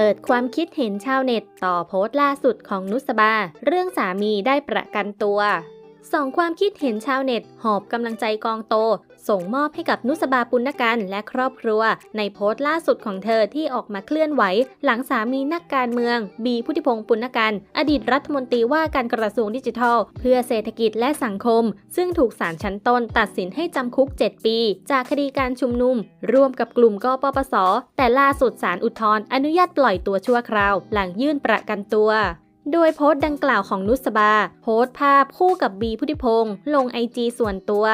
เปิดความคิดเห็นชาวเน็ต ต่อโพสต์ล่าสุดของนุสบา เรื่องสามีได้ประกันตัว สองความคิดเห็นชาวเน็ต หอบกำลังใจกองโต ส่งมอบให้กับนุสบาปุณกันและครอบครัว ในโพสต์ล่าสุดของเธอที่ออกมาเคลื่อนไหว หลังสามีนักการเมือง บีพุทธิพงศ์ปุณกัน อดีตรัฐมนตรีว่าการกระทรวงดิจิทัล เพื่อเศรษฐกิจและสังคม ซึ่งถูกศาลชั้นต้นตัดสินให้จำคุก 7 ปี จากคดีการชุมนุม ร่วมกับกลุ่มกปปส แต่ล่าสุดศาลอุทธรณ์อนุญาตปล่อยตัวชั่วคราว หลังยื่นประกันตัว โดยโพสต์ดังกล่าวของนุสบา โพสต์ภาพคู่กับบีพุทธิพงศ์ลงไอจีส่วนตัว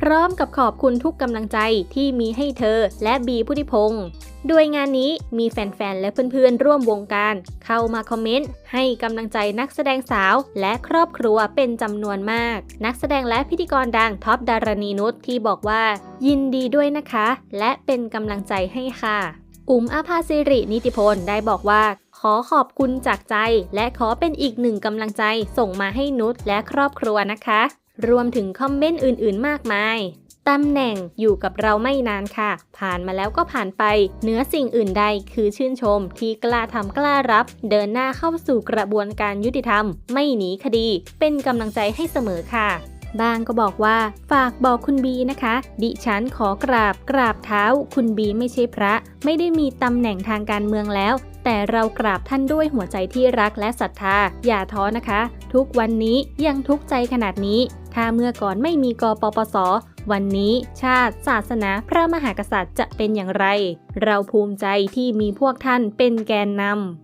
พร้อมกับขอบคุณทุกกำลังใจที่มีให้เธอและบีพุทธิพงศ์โดยงานนี้มีแฟนๆ และเพื่อนๆ ร่วมวงการ เข้ามาคอมเมนต์ ให้กำลังใจนักแสดงสาว และครอบครัวเป็นจำนวนมาก นักแสดงและพิธีกรดังท็อปดารณีนุชที่บอกว่า ยินดีด้วยนะคะ และเป็นกำลังใจให้ค่ะ อุ๋มอาภาสิรินิติพลได้บอกว่า ขอขอบคุณจากใจ และขอเป็นอีกหนึ่งกำลังใจส่งมาให้นุชและครอบครัวนะคะ รวมถึงคอมเมนต์อื่นๆ มากมายตำแหน่งอยู่กับเราไม่นานค่ะ ผ่านมาแล้วก็ผ่านไปเนื้อสิ่งอื่นใดคือชื่นชม ที่กล้าทำกล้ารับ เดินหน้าเข้าสู่กระบวนการยุติธรรม ไม่หนีคดี เป็นกำลังใจให้เสมอค่ะ บางก็บอกว่า ฝากบอกคุณบีนะคะ ดิฉันขอกราบกราบเท้า คุณบีไม่ใช่พระ ไม่ได้มีตำแหน่งทางการเมืองแล้ว แต่เรากราบท่านด้วยหัวใจที่รักและศรัทธา อย่าท้อนะคะ ทุกวันนี้ยังทุกใจขนาดนี้ ถ้าเมื่อก่อนไม่มีกปปสวันนี้ชาติศาสนาพระมหากษัตริย์จะเป็นอย่างไร เราภูมิใจที่มีพวกท่านเป็นแกนนำ